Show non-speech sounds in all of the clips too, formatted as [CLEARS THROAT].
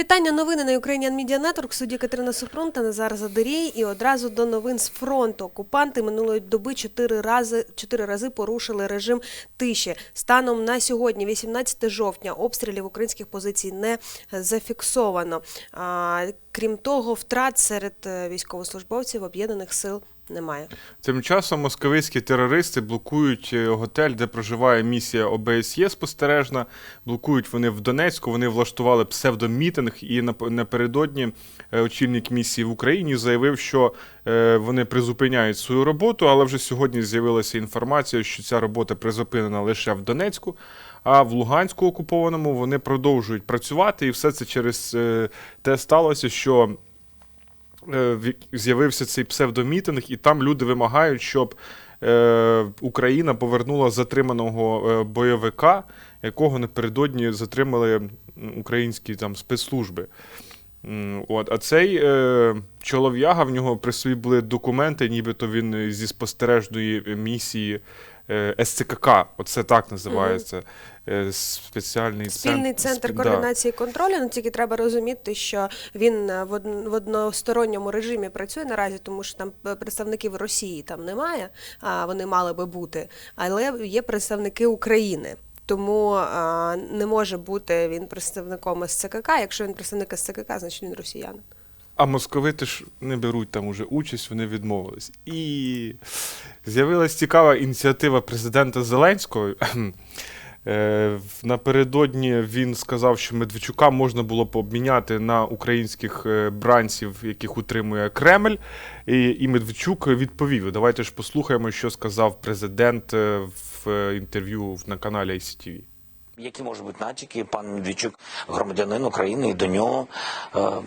Вітання. Новини на Ukrainian Media Network. Судді Катерина Супрун та Назар Задерій. І одразу до новин з фронту. Окупанти минулої доби чотири рази, чотири рази порушили режим тиші. Станом на сьогодні, 18 жовтня, обстрілів українських позицій не зафіксовано. А, крім того, втрат серед е, військовослужбовців об'єднаних сил немає. Тим часом московицькі терористи блокують е, готель, де проживає місія ОБСЄ спостережна. Блокують вони в Донецьку. Вони влаштували псевдомітинг, і нап- напередодні е, очільник місії в Україні заявив, що е, вони призупиняють свою роботу, але вже сьогодні з'явилася інформація, що ця робота призупинена лише в Донецьку. А в Луганську окупованому вони продовжують працювати, і все це через те сталося, що з'явився цей псевдомітинг, і там люди вимагають, щоб е, Україна повернула затриманого е, бойовика, якого напередодні затримали українські там спецслужби. От, а цей е, чолов'яга, в нього при собі були документи, нібито він зі спостережної місії е, СЦКК, оце так називається. е, Спеціальний Спільний центр да. координації і контролю. Ну тільки треба розуміти, що він е, в односторонньому режимі працює наразі, тому що там е, представників Росії там немає, а вони мали би бути, але є представники України. Тому а, не може бути він представником СЦКК. Якщо він представник СЦКК, значить він росіянин. А московити ж не беруть там уже участь, вони відмовились. І з'явилась цікава ініціатива президента Зеленського. Е, Напередодні він сказав, що Медведчука можна було б обміняти на українських е, бранців, яких утримує Кремль. І, і Медведчук відповів. Давайте ж послухаємо, що сказав президент е, в інтерв'ю на каналі ICTV. Які можуть бути натяки, пан Медведчук громадянин України, і до нього е, е,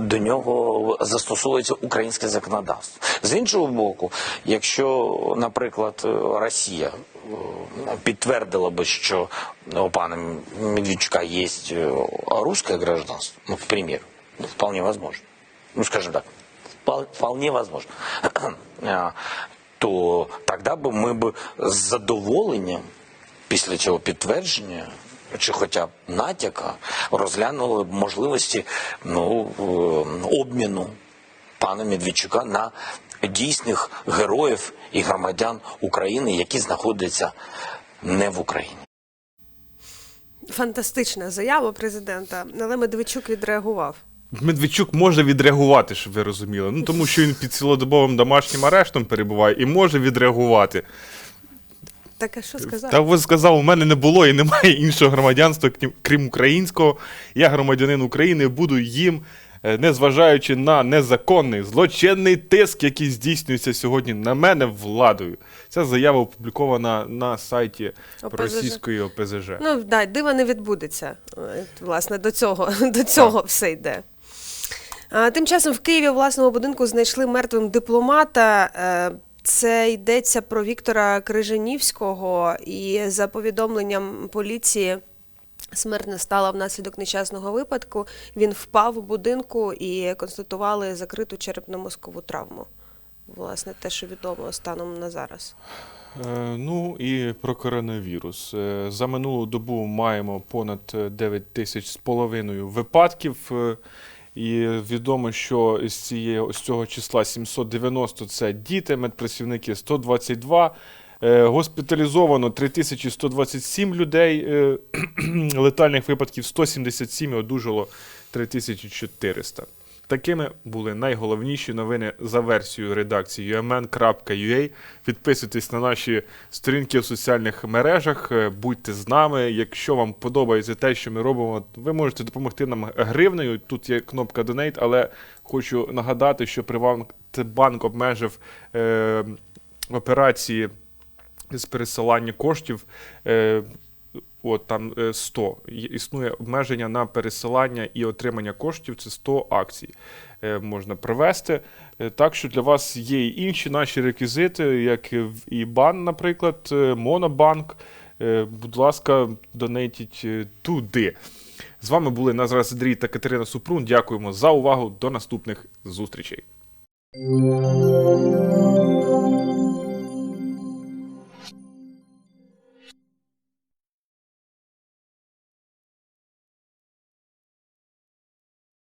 до нього застосовується українське законодавство. З іншого боку, якщо, наприклад, е, Росія е, підтвердила би, що у пана Медведчука є русское гражданство, ну, к примеру, ну, вполне возможно. Ну, скажем так, впол- вполне возможно. [CLEARS THROAT] А, то тогда бы мы бы з задоволенням після цього підтвердження чи хоча б натяка розглянули б можливості ну, е, обміну пана Медведчука на дійсних героїв і громадян України, які знаходяться не в Україні. Фантастична заява президента, але Медведчук відреагував. Медведчук може відреагувати, щоб ви розуміли. Ну тому що він під цілодобовим домашнім арештом перебуває і може відреагувати. Так а що сказав? Та ви сказав, у мене не було і немає іншого громадянства, крім- українського. Я громадянин України, буду їм, е, незважаючи на незаконний злочинний тиск, який здійснюється сьогодні на мене владою. Ця заява опублікована на сайті ОПЗЖ. російської ОПЗЖ. Ну, да, дива не відбудеться. Е, Власне, до цього, [LAUGHS] до цього все йде. Тим часом в Києві власному будинку знайшли мертвим дипломата. Е, Це йдеться про Віктора Крижанівського, і за повідомленням поліції. Смерть не стала внаслідок нещасного випадку. Він впав у будинку і констатували закриту черепно-мозкову травму. Власне, те, що відомо станом на зараз. Е, Ну і про коронавірус. Е, За минулу добу маємо понад е, 9 тисяч з половиною випадків. І відомо, що з, цієї, з цього числа 790 це діти, медпрацівники 122. Е, Госпіталізовано 3127 людей, е, летальних випадків 177 і одужало 3400. Такими були найголовніші новини за версією редакції umn.ua. Підписуйтесь на наші сторінки в соціальних мережах, е, будьте з нами. Якщо вам подобається те, що ми робимо, ви можете допомогти нам гривнею. Тут є кнопка Donate, але хочу нагадати, що Приватбанк обмежив е, операції з пересилання коштів. Е, От там е, 100. Існує обмеження на пересилання і отримання коштів. Це 100 акцій е, можна провести. Е, Так що для вас є і інші наші реквізити, як ІБАН, наприклад, е, Монобанк. Е, Будь ласка, донейтіть е, туди. З вами були Назар Сидрій та Катерина Супрун. Дякуємо за увагу. До наступних зустрічей.